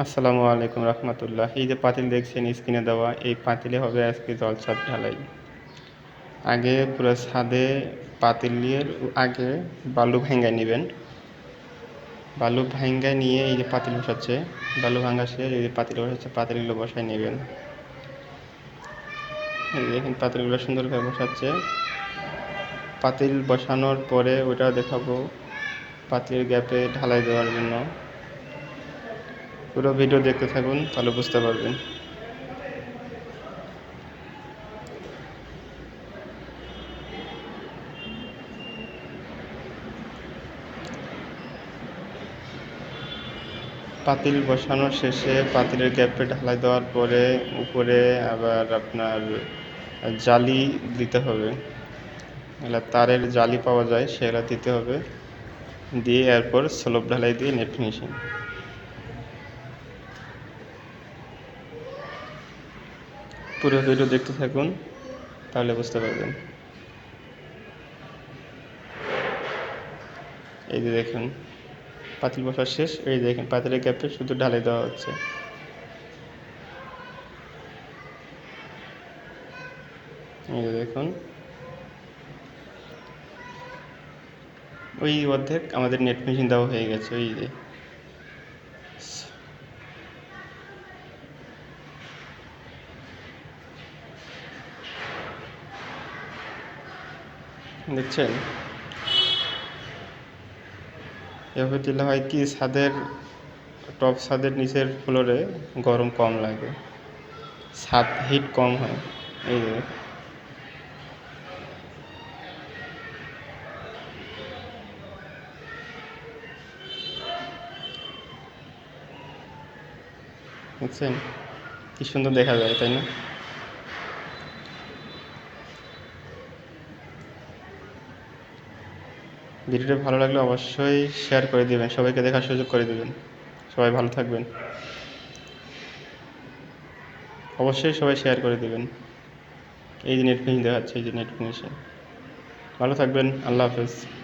আসসালামু আলাইকুম রহমতুল্লাহ। এই যে পাতিল দেখছেন, স্ক্রিনে দেওয়া এই পাতিলে হবে আজকে জল ছাদ ঢালাই। আগে পুরো ছাদে পাতিল নিয়ে আগে বালু ভেঙ্গায় নেবেন। বালু ভাঙ্গায় নিয়ে এই যে পাতিল বসাচ্ছে, বালু ভাঙ্গা সে এই যে পাতিল বসাচ্ছে, পাতিলগুলো বসায় নেবেন। এই দেখেন পাতিলগুলো সুন্দরভাবে বসাচ্ছে। পাতিল বসানোর পরে ওটা দেখাবো পাতিলের গ্যাপে ঢালাই দেওয়ার জন্য। পুরো ভিডিও দেখতে থাকুন, তাহলে বুঝতে পারবেন। পাতিল বসানোর শেষে পাতিলের গ্যাপে ঢালাই দেওয়ার পরে উপরে আবার আপনার জালি দিতে হবে। এগুলা তারের জালি পাওয়া যায়, সেগুলা দিতে হবে। দিয়ে এরপর স্লোপ ঢালাই দিয়ে নেট ফিনিশিং। পুরো ভিডিও দেখতে থাকুন, তাহলে বুঝতে পারবেন। এই যে দেখুন, পাতিল বসার শেষ, এই দেখেন, পাতিলের গ্যাপে শুধু ঢালাই দেওয়া হচ্ছে। এই দেখুন, ওই অর্ধেক আমাদের নেট মেশিন দেওয়া হয়ে গেছে, ওই যে। দেখছেন? এভাবে দিলে হয় কি, ছাদের, টপ ছাদের নিচের ফ্লোরে গরম কম লাগে। ছাদ হিট কম হয়। এই বুঝছেন কি সুন্দর দেখা যায়, তাই না? ভিডিওটা ভালো লাগলে অবশ্যই শেয়ার করে দেবেন, সবাইকে দেখার সুযোগ করে দেবেন। সবাই ভালো থাকবেন। অবশ্যই সবাই শেয়ার করে দেবেন। এই যে নেট ফিনিশ দেখাচ্ছে, এই যে নেট ফিনিশে ভালো থাকবেন, আল্লাহ হাফেজ।